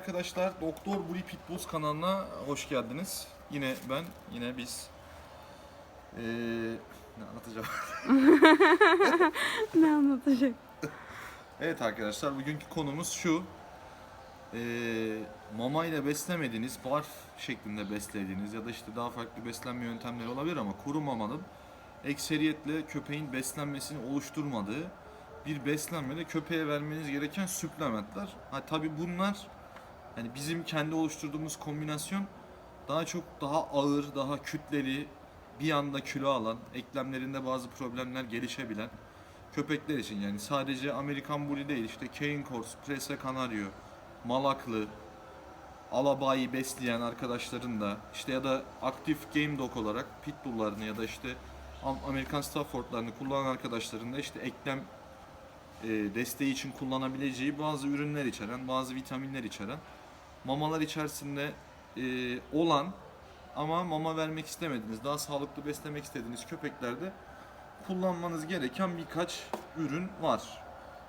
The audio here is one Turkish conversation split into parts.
arkadaşlar. Doktor Bully Pitbulls kanalına hoş geldiniz. Yine ben, yine biz. Ee, ne anlatacağım? Ne anlatacak? evet arkadaşlar, bugünkü konumuz şu. Ee, mama ile beslemediğiniz, barf şeklinde beslediğiniz ya da işte daha farklı beslenme yöntemleri olabilir ama kuru mamanın ekseriyetle köpeğin beslenmesini oluşturmadığı bir beslenmede köpeğe vermeniz gereken süplementler. Ha tabi bunlar yani bizim kendi oluşturduğumuz kombinasyon daha çok daha ağır, daha kütleli, bir anda kilo alan, eklemlerinde bazı problemler gelişebilen köpekler için. Yani sadece Amerikan Bully değil işte Cane Corso, Prese Canario, Malaklı, Alabayı besleyen arkadaşların da işte ya da aktif Game Dog olarak Pitbull'larını ya da işte Am- Amerikan Stafford'larını kullanan arkadaşların da işte eklem e, desteği için kullanabileceği bazı ürünler içeren, bazı vitaminler içeren mamalar içerisinde e, olan ama mama vermek istemediğiniz, daha sağlıklı beslemek istediğiniz köpeklerde kullanmanız gereken birkaç ürün var.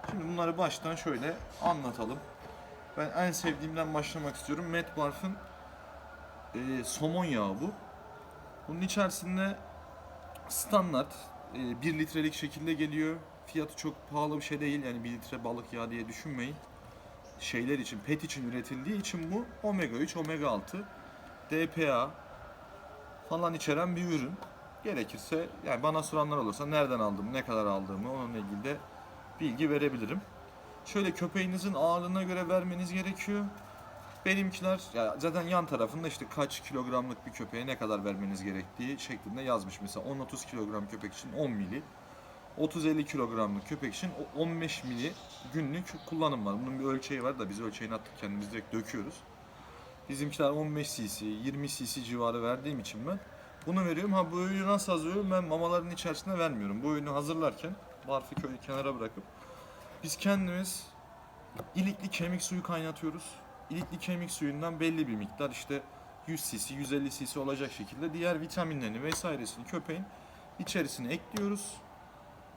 Şimdi bunları baştan şöyle anlatalım. Ben en sevdiğimden başlamak istiyorum. Matt Barf'ın e, somon yağı bu. Bunun içerisinde standart 1 litrelik şekilde geliyor. Fiyatı çok pahalı bir şey değil yani 1 litre balık yağı diye düşünmeyin. Şeyler için, pet için üretildiği için bu omega 3, omega 6, DPA falan içeren bir ürün. Gerekirse yani bana soranlar olursa nereden aldığımı, ne kadar aldığımı onunla ilgili de bilgi verebilirim. Şöyle köpeğinizin ağırlığına göre vermeniz gerekiyor. Benimkiler ya zaten yan tarafında işte kaç kilogramlık bir köpeğe ne kadar vermeniz gerektiği şeklinde yazmış. Mesela 10-30 kilogram köpek için 10 mili. 30-50 kilogramlık köpek için o 15 mili günlük kullanım var. Bunun bir ölçeği var da biz ölçeğini attık kendimiz direkt döküyoruz. Bizimkiler 15 cc, 20 cc civarı verdiğim için ben bunu veriyorum. Ha bu öğünü nasıl hazırlıyorum? Ben mamaların içerisine vermiyorum. Bu öğünü hazırlarken barfı köyü kenara bırakıp biz kendimiz ilikli kemik suyu kaynatıyoruz. İlikli kemik suyundan belli bir miktar işte 100 cc, 150 cc olacak şekilde diğer vitaminlerini vesairesini köpeğin içerisine ekliyoruz.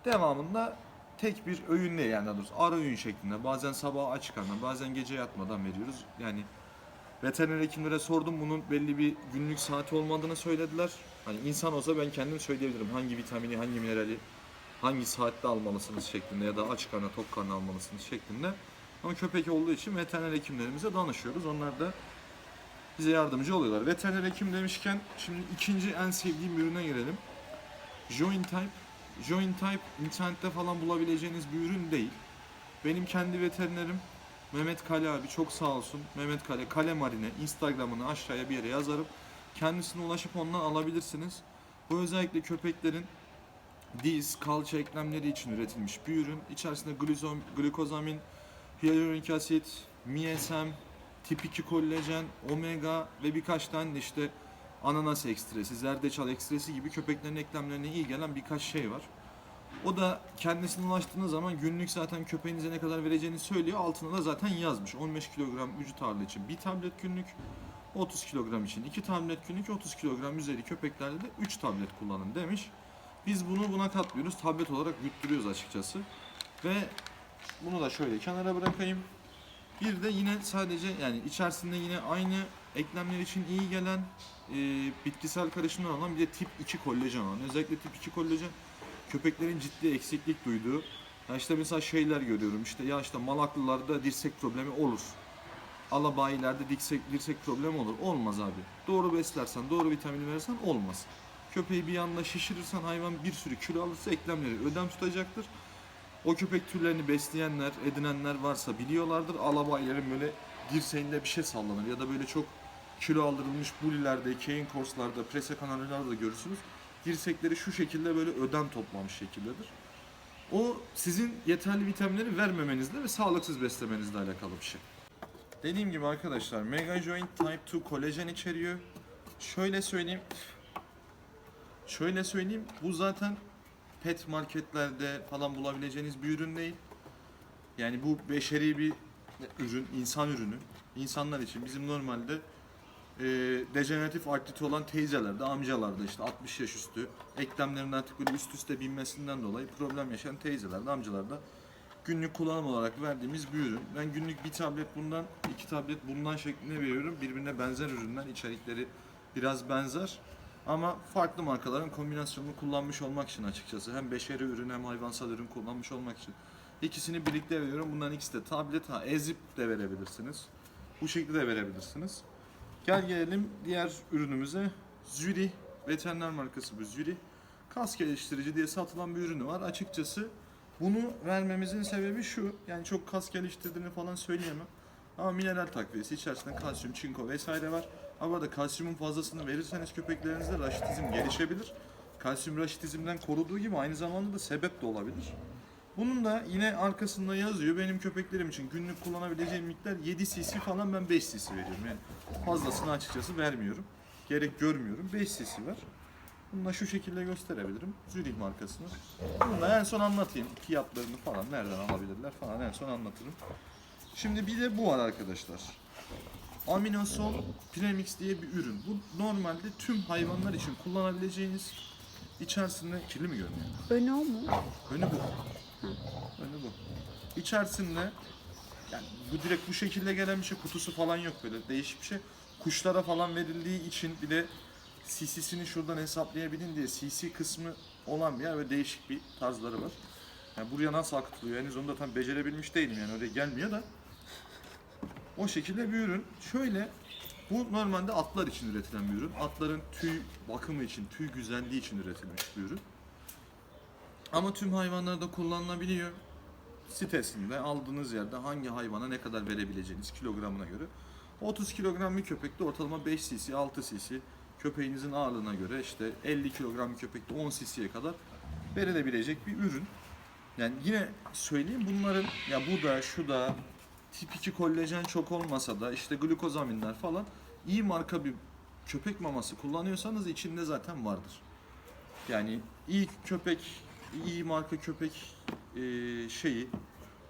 Devamında tek bir öğün değil yani daha doğrusu ara öğün şeklinde bazen sabah aç karnına bazen gece yatmadan veriyoruz. Yani veteriner hekimlere sordum bunun belli bir günlük saati olmadığını söylediler. Hani insan olsa ben kendim söyleyebilirim hangi vitamini, hangi minerali hangi saatte almalısınız şeklinde ya da aç karnına tok karnına almalısınız şeklinde. Ama köpek olduğu için veteriner hekimlerimize danışıyoruz. Onlar da bize yardımcı oluyorlar. Veteriner hekim demişken şimdi ikinci en sevdiğim ürüne gelelim. Joint Type. Joint Type internette falan bulabileceğiniz bir ürün değil. Benim kendi veterinerim Mehmet Kale abi çok sağ olsun. Mehmet Kale, Kale Marine Instagram'ını aşağıya bir yere yazarım. Kendisine ulaşıp ondan alabilirsiniz. Bu özellikle köpeklerin diz, kalça eklemleri için üretilmiş bir ürün. İçerisinde gluzom, glikozamin, hyaluronik asit, MSM, tip 2 kollajen, omega ve birkaç tane işte ananas ekstresi, zerdeçal ekstresi gibi köpeklerin eklemlerine iyi gelen birkaç şey var. O da kendisine ulaştığınız zaman günlük zaten köpeğinize ne kadar vereceğini söylüyor. Altına da zaten yazmış. 15 kilogram vücut ağırlığı için bir tablet günlük, 30 kilogram için 2 tablet günlük, 30 kilogram üzeri köpeklerde de 3 tablet kullanın demiş. Biz bunu buna katlıyoruz. Tablet olarak yutturuyoruz açıkçası. Ve bunu da şöyle kenara bırakayım. Bir de yine sadece yani içerisinde yine aynı eklemler için iyi gelen e, bitkisel karışımlar olan bir de tip 2 kollajen olan. Özellikle tip 2 kollajen köpeklerin ciddi eksiklik duyduğu. Ya işte mesela şeyler görüyorum işte ya işte malaklılarda dirsek problemi olur. Alabayilerde dirsek, dirsek problemi olur. Olmaz abi. Doğru beslersen, doğru vitamini verirsen olmaz. Köpeği bir anda şişirirsen hayvan bir sürü kilo alırsa eklemleri ödem tutacaktır. O köpek türlerini besleyenler, edinenler varsa biliyorlardır. Alabayların böyle dirseğinde bir şey sallanır ya da böyle çok kilo aldırılmış bulilerde, cane course'larda, prese kanallarda da görürsünüz. Dirsekleri şu şekilde böyle ödem toplamış şekildedir. O sizin yeterli vitaminleri vermemenizle ve sağlıksız beslemenizle alakalı bir şey. Dediğim gibi arkadaşlar Mega Joint Type 2 kolajen içeriyor. Şöyle söyleyeyim. Şöyle söyleyeyim. Bu zaten pet marketlerde falan bulabileceğiniz bir ürün değil. Yani bu beşeri bir ürün, insan ürünü. İnsanlar için bizim normalde e, dejeneratif artriti olan teyzelerde, amcalarda işte 60 yaş üstü eklemlerinin artık böyle üst üste binmesinden dolayı problem yaşayan teyzelerde, amcalarda günlük kullanım olarak verdiğimiz bir ürün. Ben günlük bir tablet bundan, iki tablet bundan şeklinde veriyorum. Birbirine benzer ürünler, içerikleri biraz benzer. Ama farklı markaların kombinasyonunu kullanmış olmak için açıkçası. Hem beşeri ürün hem hayvansal ürün kullanmış olmak için. İkisini birlikte veriyorum. Bunların ikisi de tablet. Ha, ezip de verebilirsiniz. Bu şekilde de verebilirsiniz. Gel gelelim diğer ürünümüze. Züri veteriner markası bu Züri. Kas geliştirici diye satılan bir ürünü var. Açıkçası bunu vermemizin sebebi şu. Yani çok kas geliştirdiğini falan söyleyemem. Ama mineral takviyesi içerisinde kalsiyum, çinko vesaire var. Ama da kalsiyumun fazlasını verirseniz köpeklerinizde raşitizm gelişebilir. Kalsiyum raşitizmden koruduğu gibi aynı zamanda da sebep de olabilir. Bunun da yine arkasında yazıyor. Benim köpeklerim için günlük kullanabileceğim miktar 7 cc falan ben 5 cc veriyorum. Yani fazlasını açıkçası vermiyorum. Gerek görmüyorum. 5 cc var. Bunu da şu şekilde gösterebilirim. Zürih markasını. Bunu da en son anlatayım. Fiyatlarını falan nereden alabilirler falan en son anlatırım. Şimdi bir de bu var arkadaşlar. Aminosol Premix diye bir ürün. Bu normalde tüm hayvanlar için kullanabileceğiniz içerisinde kirli mi görünüyor? Önü o mu? Önü bu. Önü bu. İçerisinde yani bu direkt bu şekilde gelen bir şey kutusu falan yok böyle değişik bir şey. Kuşlara falan verildiği için bir de CC'sini şuradan hesaplayabilin diye CC kısmı olan bir yer ve değişik bir tarzları var. Yani buraya nasıl akıtılıyor henüz onu da tam becerebilmiş değilim yani öyle gelmiyor da. O şekilde bir ürün. Şöyle bu normalde atlar için üretilen bir ürün. Atların tüy bakımı için, tüy güzelliği için üretilmiş bir ürün. Ama tüm hayvanlarda kullanılabiliyor. Sitesinde aldığınız yerde hangi hayvana ne kadar verebileceğiniz kilogramına göre. 30 kilogram bir köpekte ortalama 5 cc, 6 cc köpeğinizin ağırlığına göre işte 50 kilogram bir köpekte 10 cc'ye kadar verilebilecek bir ürün. Yani yine söyleyeyim bunların ya bu da şu da tip 2 kollajen çok olmasa da işte glukozaminler falan iyi marka bir köpek maması kullanıyorsanız içinde zaten vardır. Yani iyi köpek, iyi marka köpek e, şeyi,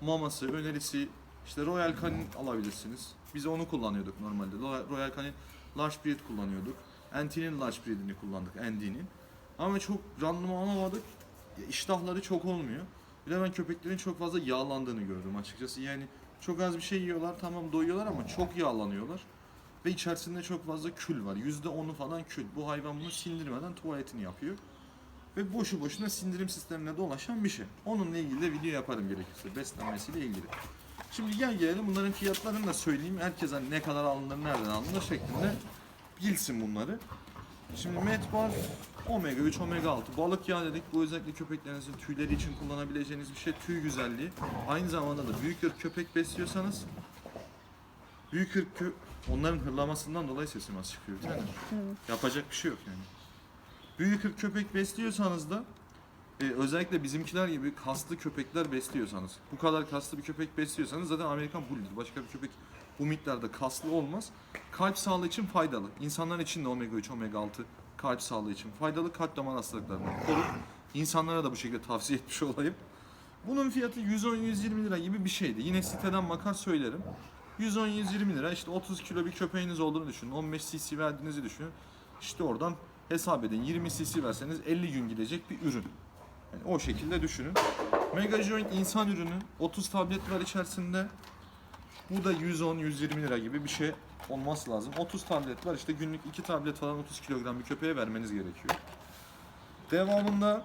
maması, önerisi işte Royal Canin alabilirsiniz. Biz onu kullanıyorduk normalde. Royal Canin Large Breed kullanıyorduk. NT'nin Large Breed'ini kullandık, ND'nin. Ama çok randıman alamadık. İştahları çok olmuyor. Bir de ben köpeklerin çok fazla yağlandığını gördüm açıkçası. Yani çok az bir şey yiyorlar, tamam doyuyorlar ama çok yağlanıyorlar. Ve içerisinde çok fazla kül var. %10'u falan kül. Bu hayvan bunu sindirmeden tuvaletini yapıyor. Ve boşu boşuna sindirim sistemine dolaşan bir şey. Onunla ilgili de video yaparım gerekirse. Beslenmesiyle ilgili. Şimdi gel gelelim bunların fiyatlarını da söyleyeyim. Herkes hani ne kadar alınır, nereden alınır şeklinde bilsin bunları. Şimdi Medbar Omega 3, Omega 6 balık yağı dedik. Bu özellikle köpeklerinizin tüyleri için kullanabileceğiniz bir şey. Tüy güzelliği. Aynı zamanda da büyük ırk köpek besliyorsanız büyük ırk kö- onların hırlamasından dolayı sesim az çıkıyor mi? Yapacak bir şey yok yani. Büyük köpek besliyorsanız da e, özellikle bizimkiler gibi kaslı köpekler besliyorsanız, bu kadar kaslı bir köpek besliyorsanız zaten Amerikan Bull'dur. Başka bir köpek bu miktarda kaslı olmaz. Kalp sağlığı için faydalı. İnsanlar için de omega 3, omega 6 kalp sağlığı için faydalı. Kalp damar hastalıklarından korur. İnsanlara da bu şekilde tavsiye etmiş olayım. Bunun fiyatı 110-120 lira gibi bir şeydi. Yine siteden bakar söylerim. 110-120 lira işte 30 kilo bir köpeğiniz olduğunu düşünün. 15 cc verdiğinizi düşünün. İşte oradan hesap edin. 20 cc verseniz 50 gün gidecek bir ürün. Yani o şekilde düşünün. Mega Joint insan ürünü. 30 tablet var içerisinde. Bu da 110-120 lira gibi bir şey olması lazım. 30 tablet var. İşte günlük 2 tablet falan 30 kilogram bir köpeğe vermeniz gerekiyor. Devamında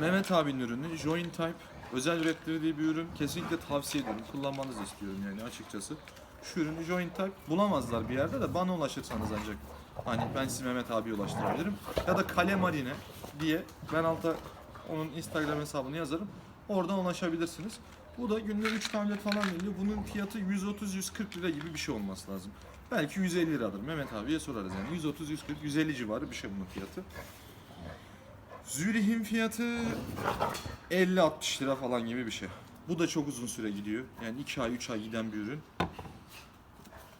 Mehmet abinin ürünü Joint Type özel ürettirdiği bir ürün. Kesinlikle tavsiye ediyorum. Kullanmanızı istiyorum yani açıkçası. Şu ürünü Joint Type bulamazlar bir yerde de bana ulaşırsanız ancak hani ben sizi Mehmet abiye ulaştırabilirim. Ya da Kale Marine diye ben alta onun Instagram hesabını yazarım. Oradan ulaşabilirsiniz. Bu da günde 3 tablet falan geliyor. Bunun fiyatı 130-140 lira gibi bir şey olması lazım. Belki 150 liradır. Mehmet abiye sorarız yani. 130, 140, 150 civarı bir şey bunun fiyatı. Zürih'in fiyatı 50-60 lira falan gibi bir şey. Bu da çok uzun süre gidiyor. Yani 2 ay 3 ay giden bir ürün.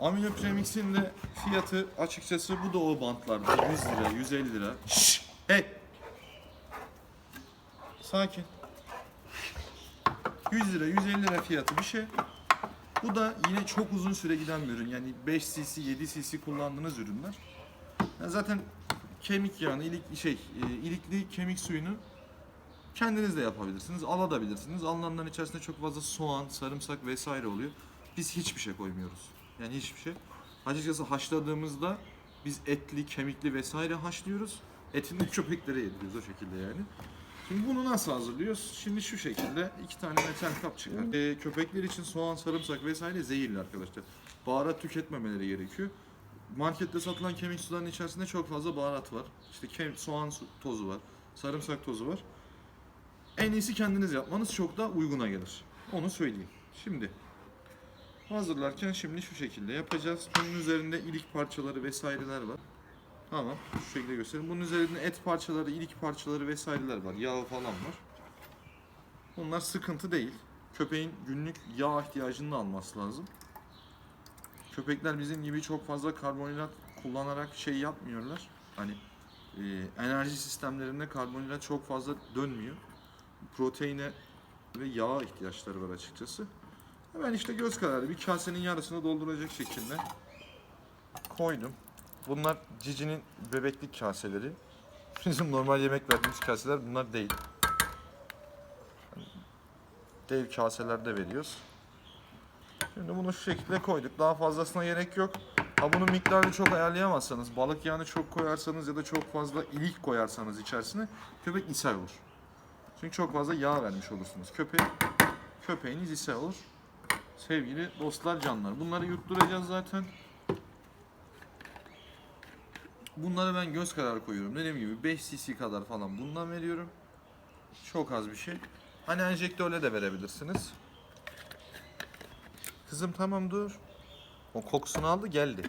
Amino Premix'in de fiyatı açıkçası bu da o bantlarda 100 lira, 150 lira. Şşş! Hey! Sakin. 100 lira, 150 lira fiyatı bir şey. Bu da yine çok uzun süre giden bir ürün. Yani 5 cc, 7 cc kullandığınız ürünler. Yani zaten kemik yağını, ilik şey, e, ilikli kemik suyunu Kendiniz de yapabilirsiniz. Alabilirsiniz. Alınanların içerisinde çok fazla soğan, sarımsak vesaire oluyor. Biz hiçbir şey koymuyoruz. Yani hiçbir şey. Açıkçası haşladığımızda biz etli, kemikli vesaire haşlıyoruz. Etini de köpeklere yediriyoruz o şekilde yani. Şimdi bunu nasıl hazırlıyoruz? Şimdi şu şekilde iki tane metal kap çıkar. Ee, köpekler için soğan, sarımsak vesaire zehirli arkadaşlar. Baharat tüketmemeleri gerekiyor. Markette satılan kemik sularının içerisinde çok fazla baharat var. İşte kem, soğan tozu var, sarımsak tozu var. En iyisi kendiniz yapmanız çok daha uyguna gelir. Onu söyleyeyim. Şimdi hazırlarken şimdi şu şekilde yapacağız. Bunun üzerinde ilik parçaları vesaireler var. Tamam. Şu şekilde göstereyim. Bunun üzerinde et parçaları, ilik parçaları vesaireler var. Yağı falan var. Bunlar sıkıntı değil. Köpeğin günlük yağ ihtiyacını da alması lazım. Köpekler bizim gibi çok fazla karbonhidrat kullanarak şey yapmıyorlar. Hani e, enerji sistemlerinde karbonhidrat çok fazla dönmüyor. Proteine ve yağa ihtiyaçları var açıkçası. Ben işte göz kararı bir kasenin yarısını dolduracak şekilde koydum. Bunlar Cici'nin bebeklik kaseleri. Bizim normal yemek verdiğimiz kaseler bunlar değil. Dev kaselerde veriyoruz. Şimdi bunu şu şekilde koyduk. Daha fazlasına gerek yok. Ha bunun miktarını çok ayarlayamazsanız, balık yağını çok koyarsanız ya da çok fazla ilik koyarsanız içerisine köpek ishal olur. Çünkü çok fazla yağ vermiş olursunuz. Köpek, köpeğiniz ishal olur. Sevgili dostlar, canlar. Bunları yutturacağız zaten. Bunları ben göz kararı koyuyorum. Dediğim gibi 5 cc kadar falan bundan veriyorum. Çok az bir şey. Hani enjektörle de verebilirsiniz. Kızım tamam dur. O kokusunu aldı geldi.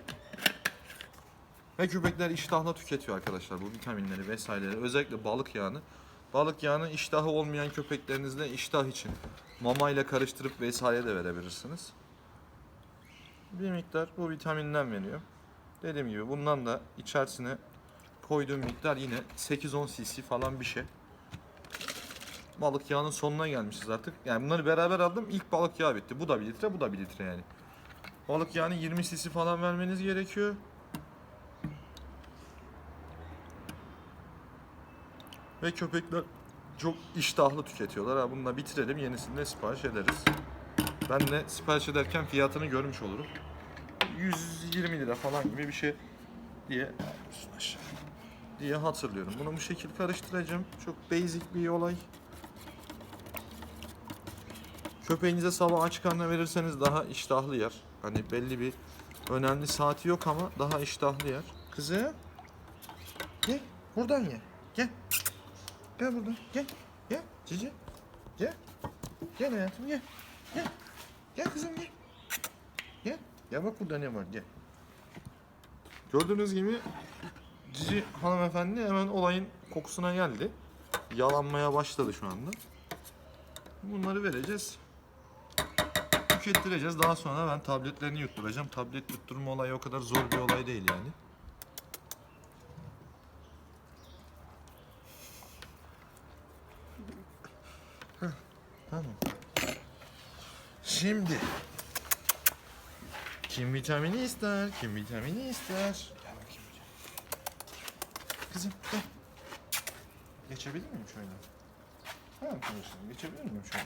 Ve köpekler iştahla tüketiyor arkadaşlar bu vitaminleri vesaireleri. Özellikle balık yağını. Balık yağını iştahı olmayan köpeklerinizle iştah için mamayla karıştırıp vesaire de verebilirsiniz. Bir miktar bu vitaminden veriyor. Dediğim gibi bundan da içerisine koyduğum miktar yine 8-10 cc falan bir şey. Balık yağının sonuna gelmişiz artık. Yani bunları beraber aldım. İlk balık yağı bitti. Bu da bir litre, bu da bir litre yani. Balık yağını 20 cc falan vermeniz gerekiyor. Ve köpekler çok iştahlı tüketiyorlar. Ha, bunu bitirelim. Yenisini de sipariş ederiz. Ben de sipariş ederken fiyatını görmüş olurum. 120 lira falan gibi bir şey diye diye hatırlıyorum. Bunu bu şekil karıştıracağım. Çok basic bir olay. Köpeğinize sabah aç karnına verirseniz daha iştahlı yer. Hani belli bir önemli saati yok ama daha iştahlı yer. Kızım. Gel buradan ye. Gel. Buradan. Gel. Gel. Cici. Gel. Gel hayatım gel. Gel. Gel kızım gel. Gel. Gel bak burada ne var gel. Gördüğünüz gibi Cici hanımefendi hemen olayın kokusuna geldi. Yalanmaya başladı şu anda. Bunları vereceğiz. Tükettireceğiz. Daha sonra ben tabletlerini yutturacağım. Tablet yutturma olayı o kadar zor bir olay değil yani. Tamam. Şimdi kim vitamini ister? Kim vitamini ister? Gel bakayım hocam. Kızım gel. Geçebilir miyim şöyle? Ha arkadaşlar geçebilir miyim şöyle?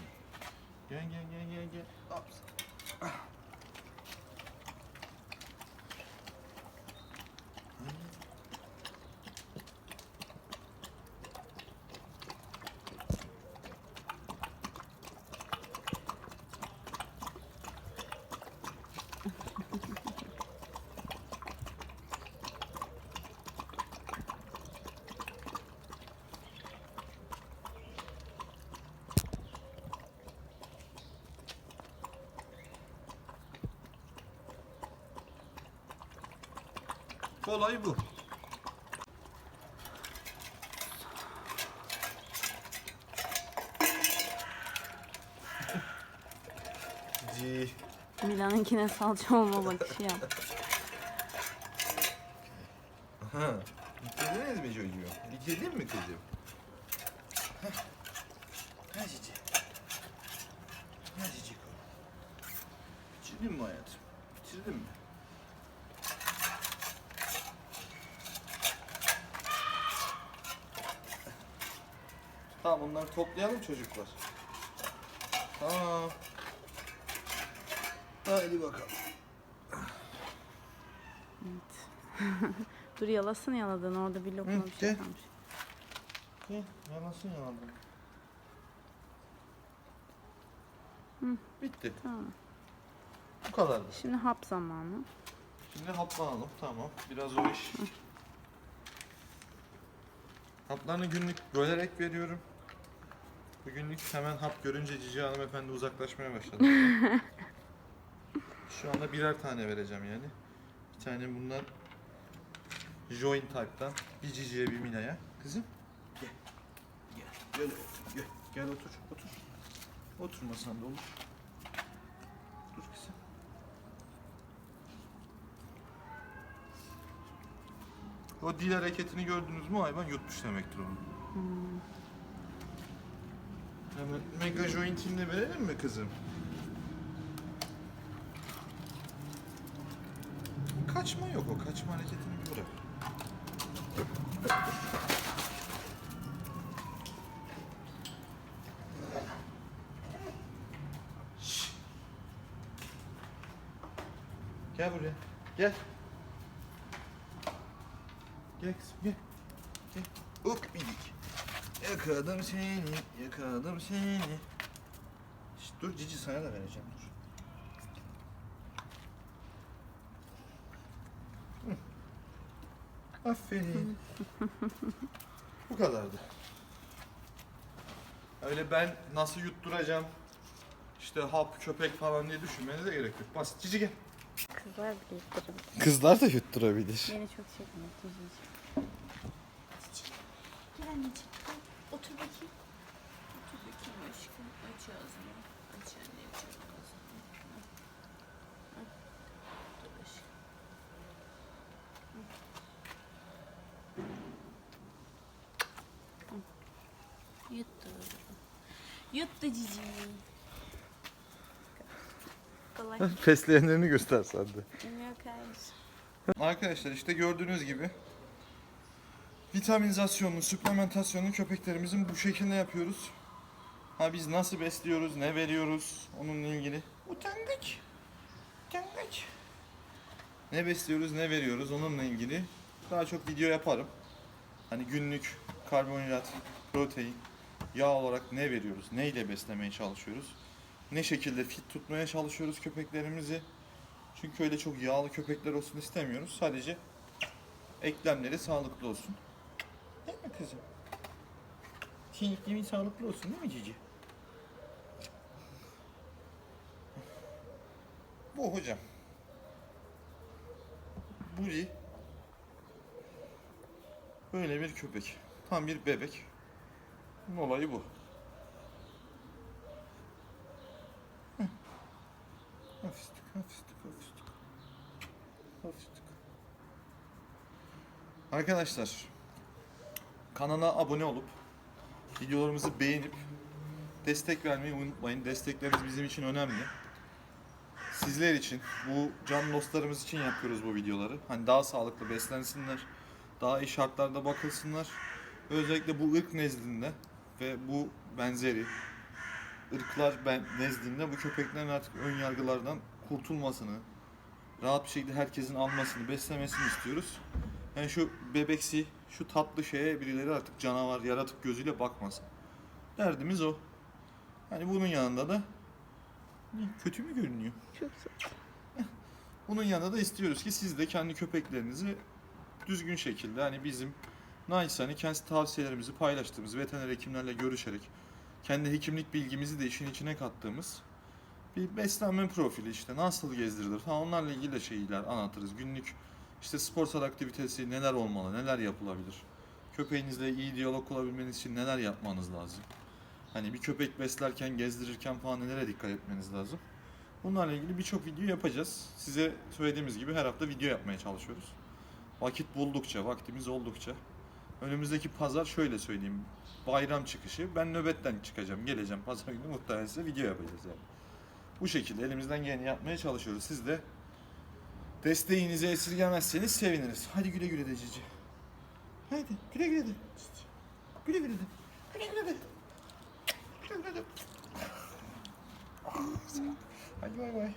Gel gel gel gel gel. Hops. Ah. Olay bu. Cici. Milan'ınkine salça olma bakışı yap. Aha. Bitirdiniz mi çocuğu? Bitirdin mi kızım? Hah. Ha cici. Ha cici. Bitirdin mi hayatım? Bitirdin mi? Tamam onları toplayalım çocuklar. Tamam. Haydi bakalım. Dur yalasın yaladın orada bir lokma Hı, bir şey kalmış. Gel, yanasın yanadın. Hı. Bitti. Tamam. Bu kadardı. Şimdi hap zamanı. Şimdi haplanalım. Tamam. Biraz o iş. Haplarını günlük bölerek veriyorum. Bu günlük hemen hap görünce Cici hanımefendi uzaklaşmaya başladı. Şu anda birer tane vereceğim yani. Bir tane bundan Join Type'dan bir Cici'ye bir Mina'ya. Kızım. Gel. Gel. Gel. Gel. Gel otur. Otur. Oturmasan da olur. Dur kızım. O dil hareketini gördünüz mü hayvan yutmuş demektir onu. Hemen mega joint'ini verelim mi kızım? Kaçma yok o. Kaçma hareketini bir bırak. Gel buraya. Gel. Gel kızım. Gel. Yakaladım seni, yakaladım seni. Şşt, dur Cici sana da vereceğim dur. Hı. Aferin. Bu kadardı. Öyle ben nasıl yutturacağım, işte hap, köpek falan diye düşünmenize gerek yok. Basit. Cici gel. Kızlar bile yutturabilir. Kızlar da yutturabilir. Beni çok çekmiyor Tuzcuğum. Gel anneciğim. Otur bakayım. Otur bakayım aşkım. Aç ağzını. Aç annem çok ağzını. Dur aşkım. Yuttu. Yuttu cici. Kolay. Fesleğenlerini göster sen de. Yok hayır. Arkadaşlar işte gördüğünüz gibi vitaminizasyonunu, suplementasyonunu köpeklerimizin bu şekilde yapıyoruz. Ha biz nasıl besliyoruz, ne veriyoruz onunla ilgili. Utangaç. Utangaç. Ne besliyoruz, ne veriyoruz onunla ilgili daha çok video yaparım. Hani günlük karbonhidrat, protein, yağ olarak ne veriyoruz, neyle beslemeye çalışıyoruz. Ne şekilde fit tutmaya çalışıyoruz köpeklerimizi. Çünkü öyle çok yağlı köpekler olsun istemiyoruz. Sadece eklemleri sağlıklı olsun. Mi kızım? Senin sağlıklı olsun değil mi Cici? Bu hocam. Buri. Böyle bir köpek. Tam bir bebek. Bunun olayı bu. Heh. Hafiftik, hafiftik, hafiftik. Hafiftik. Arkadaşlar, kanala abone olup, videolarımızı beğenip, destek vermeyi unutmayın. Destekleriniz bizim için önemli. Sizler için, bu can dostlarımız için yapıyoruz bu videoları. Hani daha sağlıklı beslensinler, daha iyi şartlarda bakılsınlar. Özellikle bu ırk nezdinde ve bu benzeri ırklar ben nezdinde bu köpeklerin artık ön yargılardan kurtulmasını, rahat bir şekilde herkesin almasını, beslemesini istiyoruz. Yani şu bebeksi, şu tatlı şeye birileri artık canavar, yaratık gözüyle bakmasın. Derdimiz o. Hani bunun yanında da kötü mü görünüyor? Çok. Bunun yanında da istiyoruz ki siz de kendi köpeklerinizi düzgün şekilde hani bizim naçizane kendi tavsiyelerimizi paylaştığımız veteriner hekimlerle görüşerek kendi hekimlik bilgimizi de işin içine kattığımız bir beslenme profili işte nasıl gezdirilir falan onlarla ilgili de şeyler anlatırız. Günlük işte sporsal aktivitesi neler olmalı, neler yapılabilir. Köpeğinizle iyi diyalog kurabilmeniz için neler yapmanız lazım. Hani bir köpek beslerken, gezdirirken falan nelere dikkat etmeniz lazım. Bunlarla ilgili birçok video yapacağız. Size söylediğimiz gibi her hafta video yapmaya çalışıyoruz. Vakit buldukça, vaktimiz oldukça. Önümüzdeki pazar şöyle söyleyeyim. Bayram çıkışı. Ben nöbetten çıkacağım. Geleceğim pazar günü muhtemelen size video yapacağız yani. Bu şekilde elimizden geleni yapmaya çalışıyoruz. Siz de desteğinizi esirgemezseniz seviniriz. Hadi güle güle de Cici. Haydi güle güle de. Güle güle de. Hadi hadi. Hadi hadi. Hadi bay bay.